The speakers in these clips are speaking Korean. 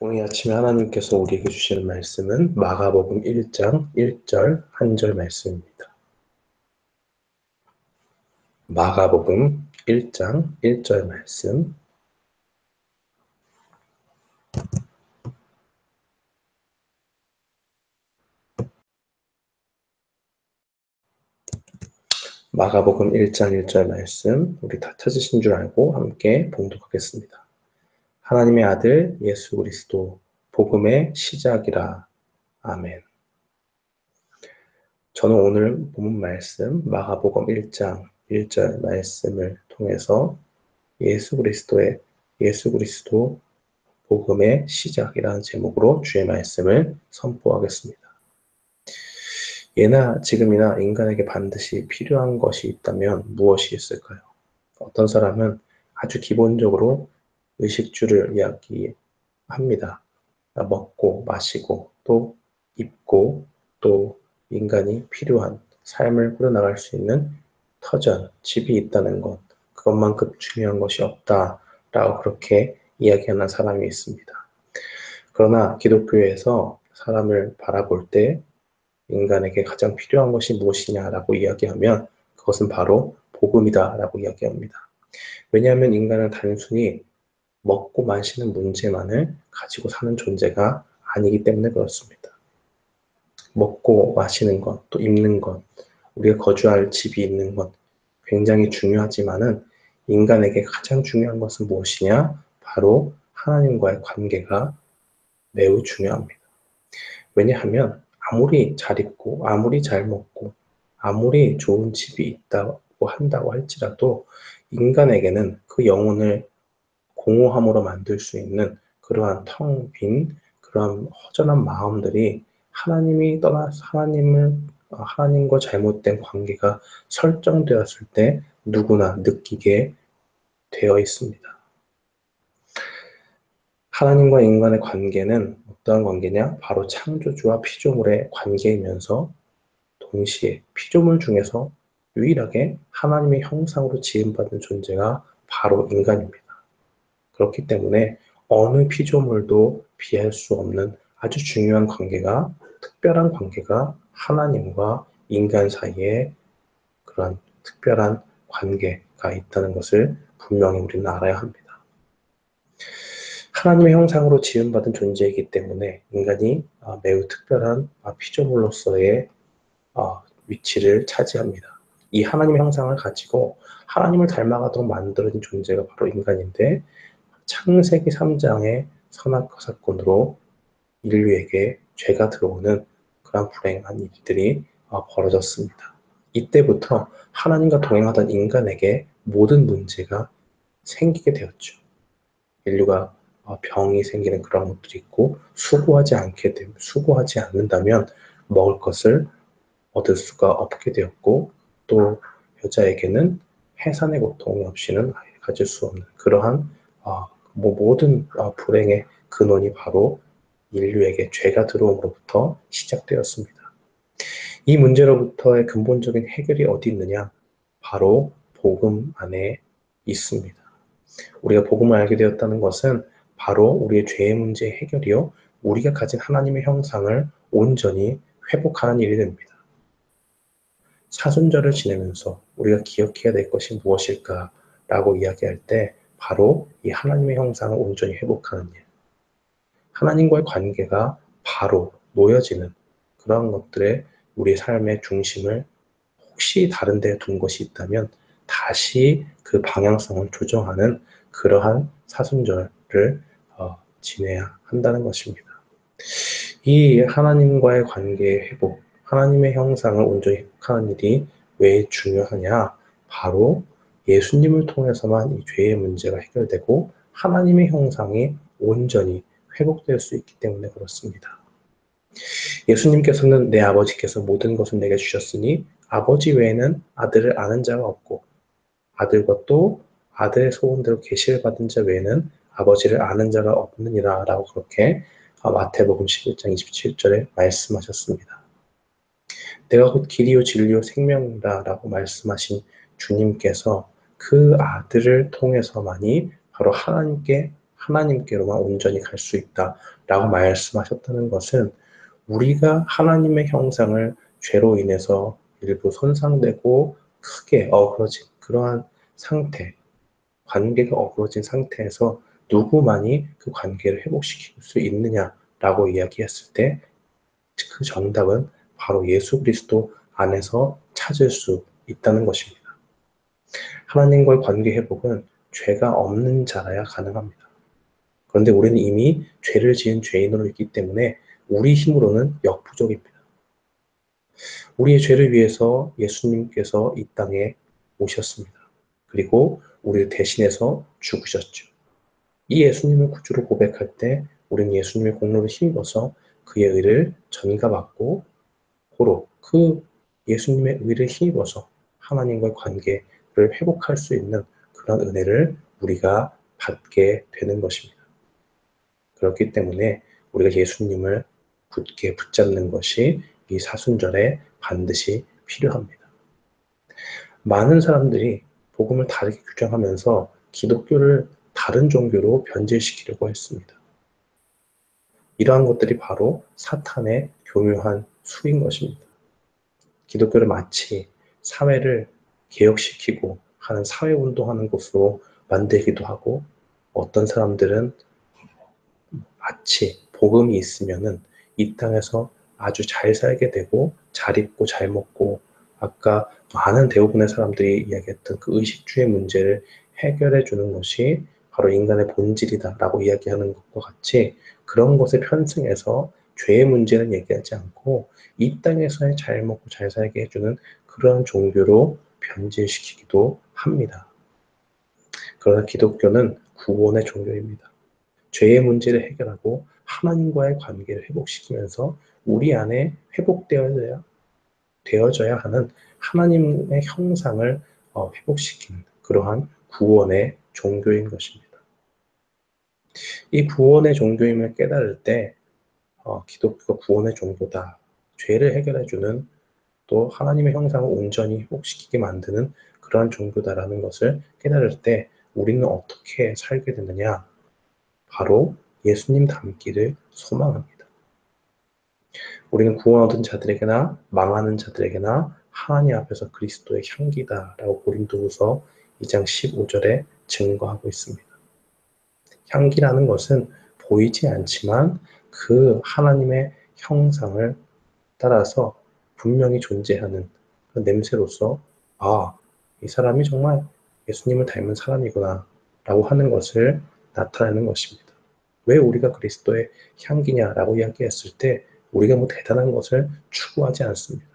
오늘 아침에 하나님께서 우리에게 주시는 말씀은 마가복음 1장 1절 한 절 말씀입니다. 마가복음 1장 1절 말씀 마가복음 1장 1절 말씀 우리 다 찾으신 줄 알고 함께 봉독하겠습니다. 하나님의 아들 예수 그리스도 복음의 시작이라. 아멘. 저는 오늘 본 말씀 마가복음 1장 1절 말씀을 통해서 예수 그리스도의 예수 그리스도 복음의 시작이라는 제목으로 주의 말씀을 선포하겠습니다. 예나 지금이나 인간에게 반드시 필요한 것이 있다면 무엇이 있을까요? 어떤 사람은 아주 기본적으로 의식주를 이야기합니다. 먹고 마시고 또 입고 또 인간이 필요한 삶을 꾸려나갈 수 있는 터전, 집이 있다는 것, 그것만큼 중요한 것이 없다라고 그렇게 이야기하는 사람이 있습니다. 그러나 기독교에서 사람을 바라볼 때 인간에게 가장 필요한 것이 무엇이냐라고 이야기하면 그것은 바로 복음이다라고 이야기합니다. 왜냐하면 인간은 단순히 먹고 마시는 문제만을 가지고 사는 존재가 아니기 때문에 그렇습니다. 먹고 마시는 것, 또 입는 것, 우리가 거주할 집이 있는 것 굉장히 중요하지만은 인간에게 가장 중요한 것은 무엇이냐? 바로 하나님과의 관계가 매우 중요합니다. 왜냐하면 아무리 잘 입고, 아무리 잘 먹고, 아무리 좋은 집이 있다고 한다고 할지라도 인간에게는 그 영혼을 공허함으로 만들 수 있는 그러한 텅 빈 그런 허전한 마음들이 하나님이 떠나 하나님을 하나님과 잘못된 관계가 설정되었을 때 누구나 느끼게 되어 있습니다. 하나님과 인간의 관계는 어떠한 관계냐? 바로 창조주와 피조물의 관계이면서 동시에 피조물 중에서 유일하게 하나님의 형상으로 지음받은 존재가 바로 인간입니다. 그렇기 때문에 어느 피조물도 비할 수 없는 아주 중요한 관계가 특별한 관계가 하나님과 인간 사이에 그런 특별한 관계가 있다는 것을 분명히 우리는 알아야 합니다. 하나님의 형상으로 지음받은 존재이기 때문에 인간이 아, 매우 특별한 아, 피조물로서의 아, 위치를 차지합니다. 이 하나님의 형상을 가지고 하나님을 닮아가도록 만들어진 존재가 바로 인간인데 창세기 3장의 선악과 사건으로 인류에게 죄가 들어오는 그런 불행한 일들이 어, 벌어졌습니다. 이때부터 하나님과 동행하던 인간에게 모든 문제가 생기게 되었죠. 인류가 어, 병이 생기는 그런 것들이 있고 수고하지 않게 되면 수고하지 않는다면 먹을 것을 얻을 수가 없게 되었고 또 여자에게는 해산의 고통이 없이는 가질 수 없는 그러한 어, 뭐 모든 어, 불행의 근원이 바로 인류에게 죄가 들어옴으로부터 시작되었습니다. 이 문제로부터의 근본적인 해결이 어디 있느냐? 바로 복음 안에 있습니다. 우리가 복음을 알게 되었다는 것은 바로 우리의 죄의 문제의 해결이요. 우리가 가진 하나님의 형상을 온전히 회복하는 일이 됩니다. 사순절을 지내면서 우리가 기억해야 될 것이 무엇일까라고 이야기할 때 바로 이 하나님의 형상을 온전히 회복하는 일. 하나님과의 관계가 바로 놓여지는 그런 것들의 우리 삶의 중심을 혹시 다른 데에 둔 것이 있다면 다시 그 방향성을 조정하는 그러한 사순절을 어, 지내야 한다는 것입니다. 이 하나님과의 관계의 회복, 하나님의 형상을 온전히 회복하는 일이 왜 중요하냐? 바로 예수님을 통해서만 이 죄의 문제가 해결되고 하나님의 형상이 온전히 회복될 수 있기 때문에 그렇습니다. 예수님께서는 내 아버지께서 모든 것을 내게 주셨으니 아버지 외에는 아들을 아는 자가 없고 아들과 또 아들의 소원대로 계시를 받은 자 외에는 아버지를 아는 자가 없느니라 라고 그렇게 마태복음 11장 27절에 말씀하셨습니다. 내가 곧 길이요 진리요 생명이다 라고 말씀하신 주님께서 그 아들을 통해서만이 바로 하나님께 하나님께로만 온전히 갈 수 있다라고 말씀하셨다는 것은 우리가 하나님의 형상을 죄로 인해서 일부 손상되고 크게 어그러진 그러한 상태, 관계가 어그러진 상태에서 누구만이 그 관계를 회복시킬 수 있느냐라고 이야기했을 때 그 정답은 바로 예수 그리스도 안에서 찾을 수 있다는 것입니다. 하나님과의 관계 회복은 죄가 없는 자라야 가능합니다. 그런데 우리는 이미 죄를 지은 죄인으로 있기 때문에 우리 힘으로는 역부족입니다. 우리의 죄를 위해서 예수님께서 이 땅에 오셨습니다. 그리고 우리를 대신해서 죽으셨죠. 이 예수님을 구주로 고백할 때 우리는 예수님의 공로를 힘입어서 그의 의를 전가받고 고로 그 예수님의 의를 힘입어서 하나님과의 관계를 회복할 수 있는 그런 은혜를 우리가 받게 되는 것입니다. 그렇기 때문에 우리가 예수님을 굳게 붙잡는 것이 이 사순절에 반드시 필요합니다. 많은 사람들이 복음을 다르게 규정하면서 기독교를 다른 종교로 변질시키려고 했습니다. 이러한 것들이 바로 사탄의 교묘한 수인 것입니다. 기독교를 마치 사회를 개혁시키고 하는 사회운동하는 곳으로 만들기도 하고 어떤 사람들은 마치 복음이 있으면은 이 땅에서 아주 잘 살게 되고 잘 입고 잘 먹고 아까 많은 대부분의 사람들이 이야기했던 그 의식주의 문제를 해결해 주는 것이 바로 인간의 본질이다라고 이야기하는 것과 같이 그런 것에 편승해서 죄의 문제는 얘기하지 않고 이 땅에서의 잘 먹고 잘 살게 해주는 그런 종교로 변질시키기도 합니다. 그러나 기독교는 구원의 종교입니다. 죄의 문제를 해결하고 하나님과의 관계를 회복시키면서 우리 안에 회복되어야 되어져야 하는 하나님의 형상을 어, 회복시키는 그러한 구원의 종교인 것입니다. 이 구원의 종교임을 깨달을 때 어, 기독교가 구원의 종교다. 죄를 해결해주는 또 하나님의 형상을 온전히 회복시키게 만드는 그러한 종교다라는 것을 깨달을 때 우리는 어떻게 살게 되느냐? 바로 예수님 닮기를 소망합니다. 우리는 구원 얻은 자들에게나 망하는 자들에게나 하나님 앞에서 그리스도의 향기다라고 고린도후서 2장 15절에 증거하고 있습니다. 향기라는 것은 보이지 않지만 그 하나님의 형상을 따라서 분명히 존재하는 그 냄새로서 아, 이 사람이 정말 예수님을 닮은 사람이구나 라고 하는 것을 나타내는 것입니다. 왜 우리가 그리스도의 향기냐라고 이야기했을 때 우리가 뭐 대단한 것을 추구하지 않습니다.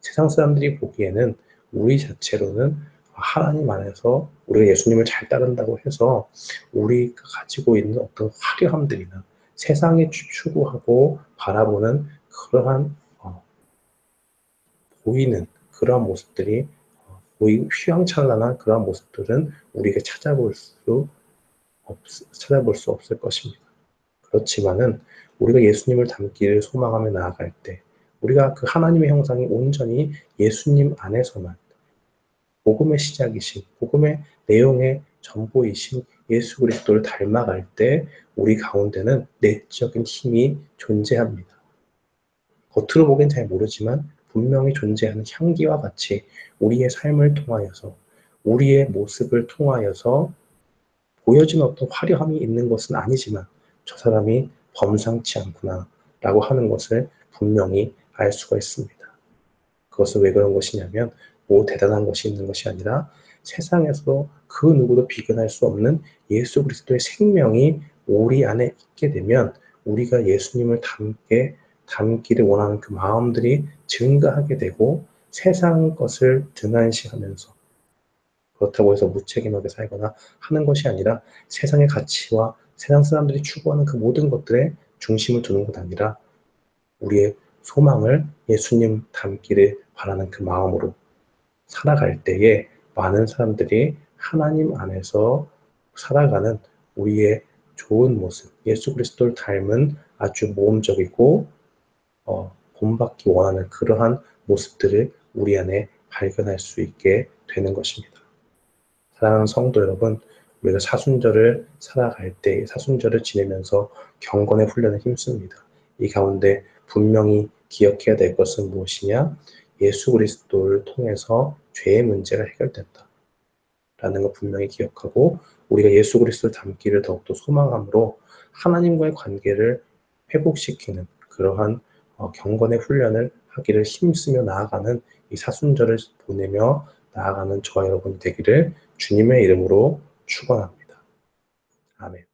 세상 사람들이 보기에는 우리 자체로는 하나님 안에서 우리가 예수님을 잘 따른다고 해서 우리가 가지고 있는 어떤 화려함들이나 세상에 추구하고 바라보는 그러한 어, 보이는 그러한 모습들이 어, 보이 휘황찬란한 그러한 모습들은 우리가 찾아볼 수 없, 찾아볼 수 없을 것입니다. 그렇지만은 우리가 예수님을 닮기를 소망하며 나아갈 때 우리가 그 하나님의 형상이 온전히 예수님 안에서만 복음의 시작이신 복음의 내용의 전부이신 예수 그리스도를 닮아갈 때 우리 가운데는 내적인 힘이 존재합니다. 겉으로 보기엔 잘 모르지만 분명히 존재하는 향기와 같이 우리의 삶을 통하여서 우리의 모습을 통하여서 보여진 어떤 화려함이 있는 것은 아니지만 저 사람이 범상치 않구나 라고 하는 것을 분명히 알 수가 있습니다. 그것은 왜 그런 것이냐면 뭐 대단한 것이 있는 것이 아니라 세상에서 그 누구도 비견할 수 없는 예수 그리스도의 생명이 우리 안에 있게 되면 우리가 예수님을 닮게 닮기를 원하는 그 마음들이 증가하게 되고 세상 것을 등한시하면서 그렇다고 해서 무책임하게 살거나 하는 것이 아니라 세상의 가치와 세상 사람들이 추구하는 그 모든 것들에 중심을 두는 것 아니라 우리의 소망을 예수님 닮기를 바라는 그 마음으로 살아갈 때에 많은 사람들이 하나님 안에서 살아가는 우리의 좋은 모습, 예수 그리스도를 닮은 아주 모험적이고 어, 본받기 원하는 그러한 모습들을 우리 안에 발견할 수 있게 되는 것입니다. 사랑하는 성도 여러분, 우리가 사순절을 살아갈 때 사순절을 지내면서 경건의 훈련에 힘씁니다. 이 가운데 분명히 기억해야 될 것은 무엇이냐? 예수 그리스도를 통해서 죄의 문제가 해결된다. 라는 거 분명히 기억하고 우리가 예수 그리스도를 닮기를 더욱더 소망함으로 하나님과의 관계를 회복시키는 그러한 어, 경건의 훈련을 하기를 힘쓰며 나아가는 이 사순절을 보내며 나아가는 저와 여러분 되기를 주님의 이름으로 축원합니다. 아멘.